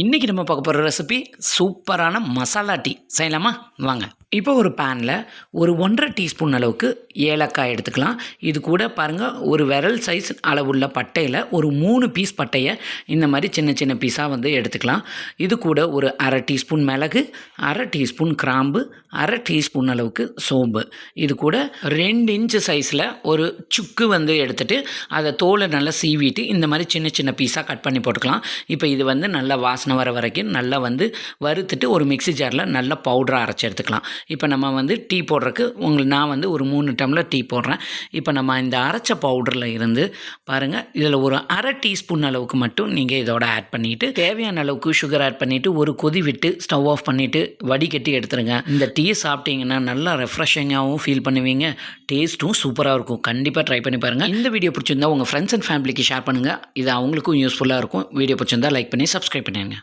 இன்றைக்கி நம்ம பார்க்க போகிற ரெசிபி சூப்பரான மசாலா டீ. செய்யலாமா? வாங்க. இப்போ ஒரு பேனில் ஒரு ஒன்றரை டீஸ்பூன் அளவுக்கு ஏலக்காய் எடுத்துக்கலாம். இது கூட பாருங்கள் ஒரு விரல் சைஸ் அளவுள்ள பட்டையில் ஒரு மூணு பீஸ் பட்டையை இந்த மாதிரி சின்ன சின்ன பீஸாக வந்து எடுத்துக்கலாம். இது கூட ஒரு அரை டீஸ்பூன் மிளகு அரை டீஸ்பூன் கிராம்பு அரை டீஸ்பூன் அளவுக்கு சோம்பு. இது கூட ரெண்டு இன்ச்சு சைஸில் ஒரு சுக்கு வந்து எடுத்துகிட்டு அதை தோலை நல்லா சீவிட்டு இந்த மாதிரி சின்ன சின்ன பீஸாக கட் பண்ணி போட்டுக்கலாம். இப்போ இது வந்து நல்லா வாசனை வர வரைக்கும் நல்லா வந்து வறுத்துட்டு ஒரு மிக்ஸி ஜாரில் நல்லா பவுடராக அரைச்சி எடுத்துக்கலாம். இப்போ நம்ம வந்து டீ போடுறதுக்கு உங்களுக்கு நான் வந்து ஒரு மூணு டம்ளர் டீ போடுறேன். இப்போ நம்ம இந்த அரைச்ச பவுடரில் இருந்து பாருங்கள் இதில் ஒரு அரை டீஸ்பூன் அளவுக்கு மட்டும் நீங்கள் இதோட ஆட் பண்ணிவிட்டு தேவையான அளவுக்கு சுகர் ஆட் பண்ணிவிட்டு ஒரு கொதி விட்டு ஸ்டவ் ஆஃப் பண்ணிவிட்டு வடிகட்டி எடுத்துருங்க. இந்த டீ சாப்பிட்டீங்கன்னா நல்லா ரெஃப்ரெஷிங்காகவும் ஃபீல் பண்ணுவீங்க. டேஸ்ட்டும் சூப்பராக இருக்கும். கண்டிப்பாக ட்ரை பண்ணி பாருங்கள் இந்த வீடியோ பிடிச்சிருந்தா உங்கள் ஃப்ரெண்ட்ஸ் அண்ட் ஃபேமிலிக்கு ஷேர் பண்ணுங்கள் இது அவங்களுக்கும் யூஸ்ஃபுல்லாக இருக்கும். வீடியோ பிடிச்சிருந்தா லைக் பண்ணி சப்ஸ்கிரைப் பண்ணிடுங்க